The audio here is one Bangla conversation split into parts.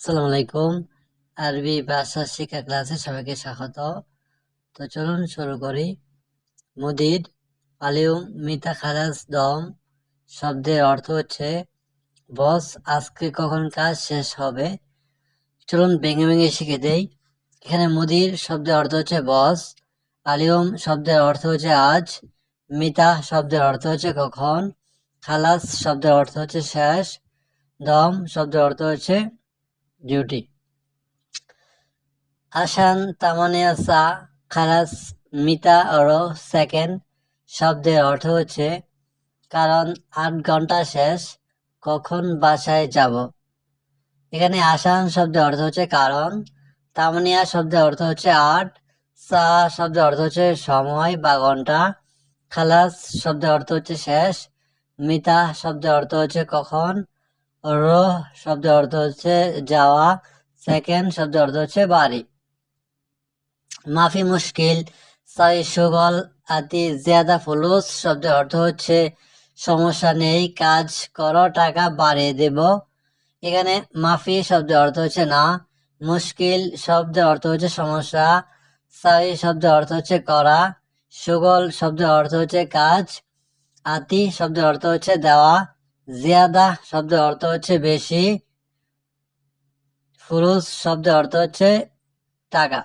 আসসালামু আলাইকুম। আরবি ভাষা শিক্ষা ক্লাসে সবাইকে স্বাগত। তো চলুন শুরু করি। মুদির আলিউম মিতা খালাস দম। শব্দের অর্থ হচ্ছে, বস, আজকে কখন কাজ শেষ হবে? চলুন ভেঙে ভেঙে শিখে দেই। এখানে মুদির শব্দের অর্থ হচ্ছে, বস। আলিউম শব্দের অর্থ হচ্ছে, আজ। মিতা শব্দের অর্থ হচ্ছে, কখন? খালাস শব্দের অর্থ হচ্ছে, শেষ। দম শব্দের অর্থ হচ্ছে ডিউটি। আসান তামানিয়া সা খালাস, মিতা অরো সেকেন্ড শব্দের অর্থ হচ্ছে, কারণ আট ঘণ্টা শেষ, কখন বাসায় যাব? এখানে আসান শব্দের অর্থ হচ্ছে কারণ তামানিয়া শব্দের অর্থ হচ্ছে আট সা শব্দের অর্থ হচ্ছে সময় বা ঘণ্টা, খালাস শব্দের অর্থ হচ্ছে শেষ, মিতা শব্দের অর্থ হচ্ছে কখন রোহ শব্দের অর্থ হচ্ছে যাওয়া সেকেন্ড শব্দের অর্থ হচ্ছে বাড়ি। মাফি মুশকিল, সাই সুগল, আতি জিয়াদা ফুলুস শব্দের অর্থ হচ্ছে সমস্যা নেই, কাজ করো, টাকা বাড়িয়ে দেব। এখানে মাফি শব্দের অর্থ হচ্ছে না, মুশকিল শব্দের অর্থ হচ্ছে সমস্যা, সাই শব্দের অর্থ হচ্ছে করা, সুগল শব্দের অর্থ হচ্ছে কাজ, আতি শব্দের অর্থ হচ্ছে দেওয়া জিয়াদা শব্দের অর্থ হচ্ছে বেশি ফুরুস শব্দের অর্থ হচ্ছে টাকা।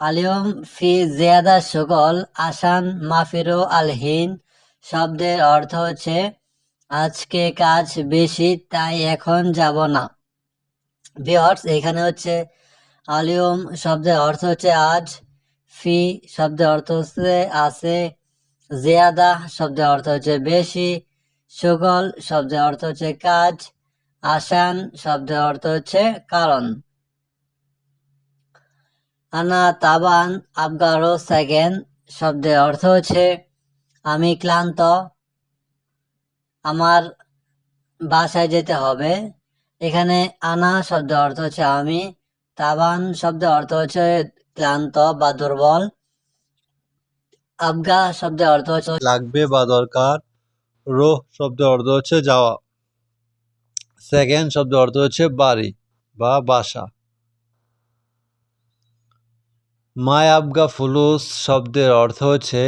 আলিয়ম ফি জিয়াদা সকল আসান মাফিরো আলহিন শব্দের অর্থ হচ্ছে, আজকে কাজ বেশি, তাই এখন যাব না। বিয়ার্স এখানে হচ্ছে আলিয়ম শব্দের অর্থ হচ্ছে আজ, ফি শব্দের অর্থ হচ্ছে আছে, জিয়াদা শব্দের অর্থ হচ্ছে বেশি সুগল শব্দের অর্থ হচ্ছে কাজ, আসান শব্দের অর্থ হচ্ছে কারণ। আনা তাবান আবগারো সেকেন্ড শব্দের অর্থ হচ্ছে, আমি ক্লান্ত, আমার বাসায় যেতে হবে। এখানে আনা শব্দের অর্থ হচ্ছে আমি, তাবান শব্দের অর্থ হচ্ছে ক্লান্ত বা দুর্বল আবগা শব্দের অর্থ হচ্ছে লাগবে বা দরকার রোহ শব্দের অর্থ হচ্ছে যাওয়া। সেকেন্ড শব্দের অর্থ হচ্ছে বাড়ি বা বাসা। মায় আবগা ফুলুস শব্দের অর্থ হচ্ছে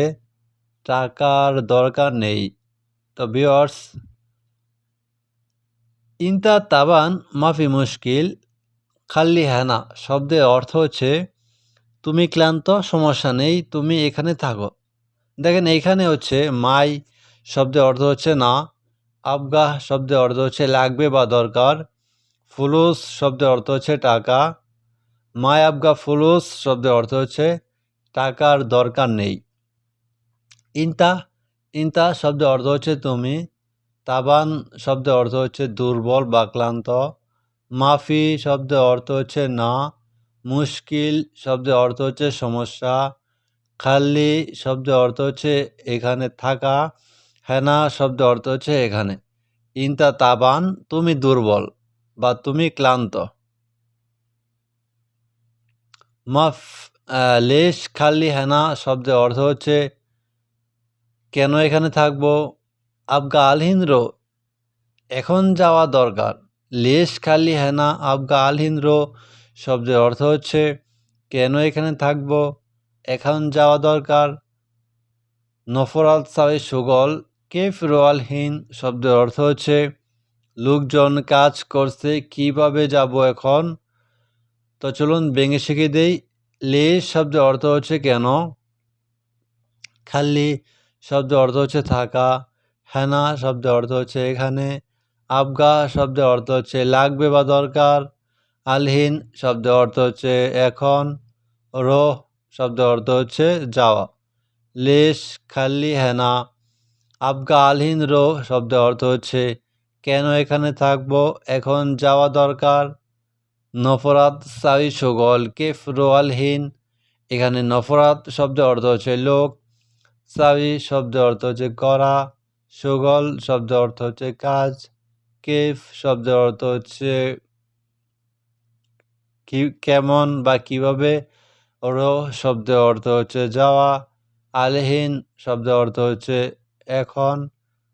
টাকার দরকার নেই। তো বিয়ার্স ইন্তা তাবান মাফি মুশকিল, খাল্লি হ্যানা শব্দের অর্থ হচ্ছে তুমি ক্লান্ত, সমস্যা নেই, তুমি এখানে থাকো। দেখেন এইখানে হচ্ছে মাই শব্দের অর্থ হচ্ছে না। আবগাহ শব্দের অর্থ হচ্ছে লাগবে বা দরকার। ফুলুস শব্দের অর্থ হচ্ছে টাকা। মায় আবগা ফুলুস শব্দের অর্থ হচ্ছে টাকার দরকার নেই। ইন্তা ইন্তা শব্দের অর্থ হচ্ছে তুমি। তাবান শব্দের অর্থ হচ্ছে দুর্বল বা ক্লান্ত। মাফি শব্দের অর্থ হচ্ছে না। মুশকিল শব্দের অর্থ হচ্ছে সমস্যা। খাল্লি শব্দের অর্থ হচ্ছে এখানে থাকা। হেনা শব্দের অর্থ হচ্ছে এখানে। ইন্তা তাবান, তুমি দুর্বল বা তুমি ক্লান্ত। মাফ লেশ খাল্লি হেনা শব্দের অর্থ হচ্ছে, কেন এখানে থাকব? আবগা আলহিন্দ্র, এখন যাওয়া দরকার। লেশ, খালি হেনা আবগা আলহিন্দ্র, শব্দের অর্থ হচ্ছে, কেন এখানে থাকব? এখন যাওয়া দরকার। নফরাত সাবে সুগল কেফ রোয়ালহীন শব্দের অর্থ হচ্ছে, লোকজন কাজ করছে, কীভাবে যাব এখন? তো চলুন ভেঙে শিখে দেই। লে শব্দের অর্থ হচ্ছে কেন? খালি শব্দের অর্থ হচ্ছে থাকা। হেনা শব্দের অর্থ হচ্ছে এখানে। আবগা শব্দের অর্থ হচ্ছে লাগবে বা দরকার। আলহীন শব্দের অর্থ হচ্ছে এখন। রোহ শব্দের অর্থ হচ্ছে যাওয়া। লেশ খাল্লি হেনা আবগা আলহীন রো শব্দের অর্থ হচ্ছে, কেন এখানে থাকব? এখন যাওয়া দরকার। নফরাত সাই সুগল কেফ রো রোয়ালহীন এখানে নফরাত শব্দের অর্থ হচ্ছে লোক। সাই শব্দের অর্থ হচ্ছে করা, সুগল শব্দের অর্থ হচ্ছে কাজ। কেফ শব্দের অর্থ হচ্ছে কি, কেমন বা কীভাবে? রো শব্দের অর্থ হচ্ছে যাওয়া। আলহীন শব্দের অর্থ হচ্ছে এখন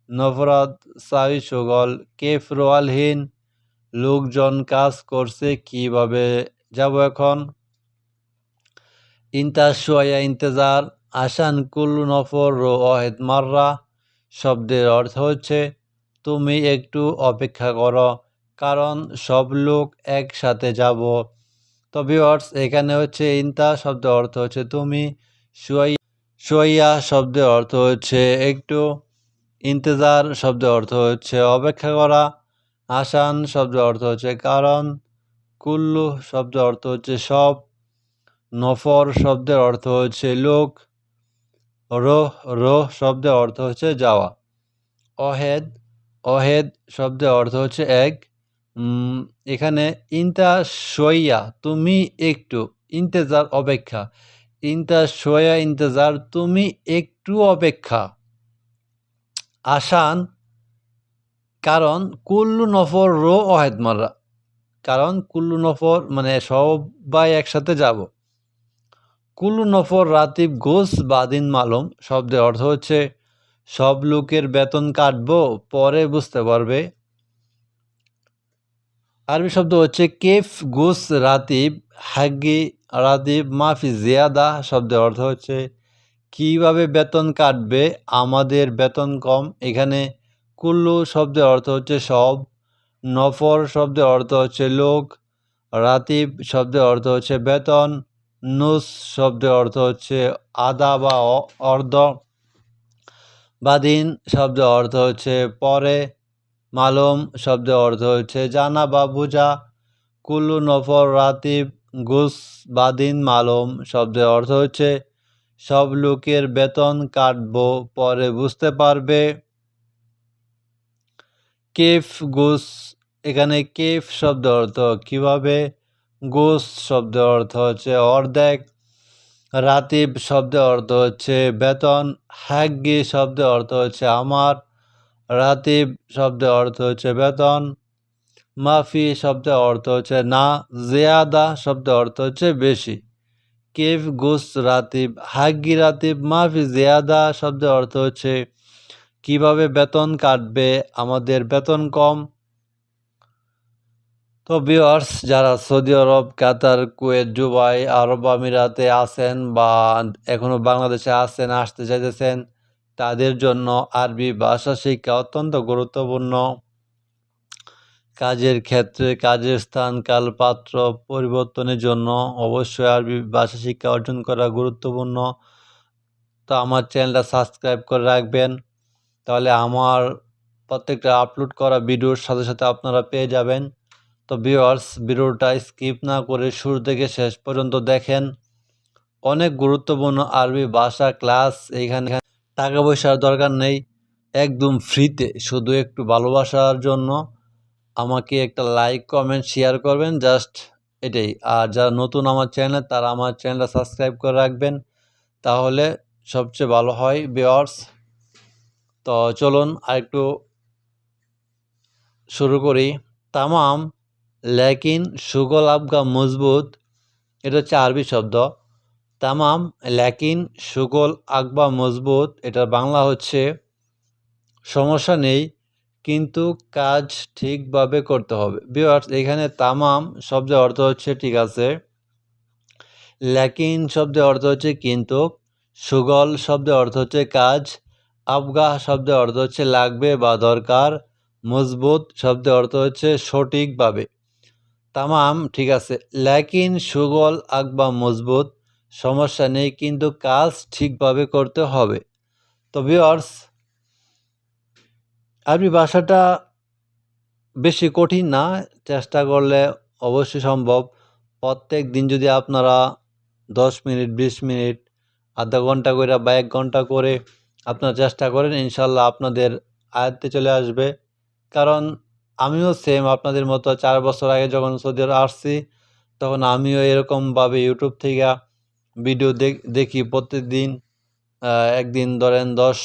নফরত সাই সুগল কেফ রোয়ালহীন লোকজন কাজ করছে কীভাবে? যাব এখন। ইন্তা শোয়া ইন্তজার, আসান কুল্লু নফর রো অহেদ মাররা, শব্দের অর্থ হচ্ছে, তুমি একটু অপেক্ষা করো, কারণ সব লোক একসাথে যাব। তো ভিউয়ার্স এখানে হচ্ছে ইন্তা শব্দের অর্থ হচ্ছে, তুমি শুয়াই শুয়াইয়া শব্দের অর্থ হচ্ছে একটু, ইন্তজার শব্দের অর্থ হচ্ছে অপেক্ষা করা, আসান শব্দের অর্থ হচ্ছে কারণ, কুল্লু শব্দের অর্থ হচ্ছে সব, নফর শব্দের অর্থ হচ্ছে লোক, রোহ রোহ শব্দের অর্থ হচ্ছে যাওয়া, অহেদ অহেদ শব্দের অর্থ হচ্ছে এক এখানে ইন্তা সইয়া তুমি একটু, ইন্তেজার অপেক্ষা ইন্তা সোয়া ইন্তজার, তুমি একটু অপেক্ষা। আসান, কারণ কুল্লু নফর রো অহেদ মাররা কারণ কুল্লু নফর মানে সবাই একসাথে যাব। কুল্লু নফর রাতিব গোস বাদিন মালুম। শব্দের অর্থ হচ্ছে, সব লোকের বেতন কাটবো, পরে বুঝতে পারবে। আরবি শব্দ হচ্ছে, কেফ গুস রাতিব, হাগি রাতিব মাফি জিয়াদা শব্দের অর্থ হচ্ছে, কীভাবে বেতন কাটবে? আমাদের বেতন কম। এখানে কুল্লু শব্দের অর্থ হচ্ছে সব, নফর শব্দের অর্থ হচ্ছে লোক, রাতিব শব্দের অর্থ হচ্ছে বেতন, নুস শব্দের অর্থ হচ্ছে আদা বা অর্ধ। বাদিন শব্দের অর্থ হচ্ছে পরে, মালুম শব্দের অর্থ হচ্ছে জানা বা বোঝা। কুল্লু, নফর, রাতিব গুস, বাদিন, মালুম শব্দের অর্থ হচ্ছে, সব লোকের বেতন কাটবো, পরে বুঝতে পারবে। কেফ, গুস, এখানে কেফ শব্দ অর্থ কীভাবে? গোস শব্দ অর্থ হচ্ছে অর্ধেক। রাতিব শব্দের অর্থ হচ্ছে বেতন। হ্যাগি শব্দের অর্থ হচ্ছে আমার। রাতিব শব্দের অর্থ হচ্ছে বেতন। মাফি শব্দের অর্থ হচ্ছে না, জেয়াদা শব্দের অর্থ হচ্ছে বেশি। কেফ গুস, রাতিব হাগি রাতিব, মাফি, জেয়াদা শব্দের অর্থ হচ্ছে কীভাবে বেতন কাটবে, আমাদের বেতন কম। তো ভিউয়ার্স, যারা Saudi Arab, Qatar, Kuwait, Dubai, আরব আমিরাতে আছেন বা এখনও বাংলাদেশে আছেন, আসতে চাইতেছেন, তাদের জন্য আরবি ভাষা শিক্ষা অত্যন্ত গুরুত্বপূর্ণ। কাজের ক্ষেত্রে কাজের স্থান কাল পাত্র পরিবর্তনের জন্য অবশ্যই আরবি ভাষা শিক্ষা অর্জন করা গুরুত্বপূর্ণ। তো আমার চ্যানেলটা সাবস্ক্রাইব করে রাখবেন। তাহলে আমার প্রত্যেকটা আপলোড করা ভিডিওর সাথে সাথে আপনারা পেয়ে যাবেন। তো ভিউয়ার্স ভিডিওটা স্কিপ না করে শুরু থেকে শেষ পর্যন্ত দেখেন। অনেক গুরুত্বপূর্ণ আরবি ভাষা ক্লাস এইখানে টাকা পয়সার দরকার নেই। একদম ফ্রিতে শুধু একটু ভালোবাসার জন্য। আমাকে একটা লাইক কমেন্ট শেয়ার করবেন জাস্ট এটাই। আর যারা নতুন আমার চ্যানেল তারা আমার চ্যানেলটা সাবস্ক্রাইব করে রাখবেন, তাহলে সবচেয়ে ভালো হয় ভিউয়ার্স তো চলুন আরেকটু শুরু করি। তামাম, লেকিন, সুগল আবগা মজবুত, এটা হচ্ছে আরবি শব্দ। তামাম, লেকিন, সুগল আকবা মজবুত, এটার বাংলা হচ্ছে, সমস্যা নেই কিন্তু কাজ ঠিকভাবে করতে হবে। বিয়ার্স এখানে তামাম শব্দের অর্থ হচ্ছে, ঠিক আছে, ল্যাকিন শব্দের অর্থ হচ্ছে কিন্তু, সুগল শব্দের অর্থ হচ্ছে কাজ আবগাহ শব্দের অর্থ হচ্ছে লাগবে বা দরকার, মজবুত শব্দের অর্থ হচ্ছে সঠিকভাবে। তামাম, ঠিক আছে লেকিন সুগল আকবা মজবুত, সমস্যা নেই, কিন্তু কাজ ঠিকভাবে করতে হবে। তো ভিওর্স আরবি ভাষাটা বেশি কঠিন না চেষ্টা করলে অবশ্যই সম্ভব। প্রত্যেক দিন যদি আপনারা দশ মিনিট বিশ মিনিট আধা ঘণ্টা করে বা এক ঘণ্টা করে আপনারা চেষ্টা করেন ইনশাল্লাহ আপনাদের আয়ত্তে চলে আসবে। কারণ আমিও সেম আপনাদের মতো চার বছর আগে যখন সৌদি আরব আসছি তখন আমিও এরকমভাবে ইউটিউব থেকে ভিডিও দেখি প্রত্যেকদিন। আহ, একদিন ধরেন দশ,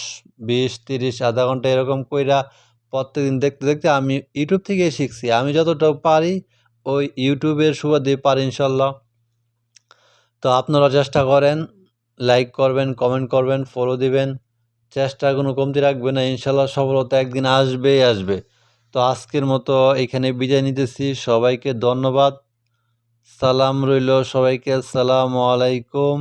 বিশ, তিরিশ, আধা ঘণ্টা এরকম কইরা প্রত্যেকদিন দেখতে দেখতে আমি ইউটিউব থেকেই শিখছি। আমি যতটা পারি ওই ইউটিউবের সুবাদে পারি ইনশাল্লাহ। তো আপনারা চেষ্টা করেন লাইক করবেন কমেন্ট করবেন ফলো দিবেন। চেষ্টা কোনো কমতি রাখবে না, ইনশাল্লাহ সফলতা একদিন আসবেই আসবে। তো আজকের মতো এখানে বিদায় নিতেছি। সবাইকে ধন্যবাদ। সালাম রইল সবাইকে। আসসালামু আলাইকুম।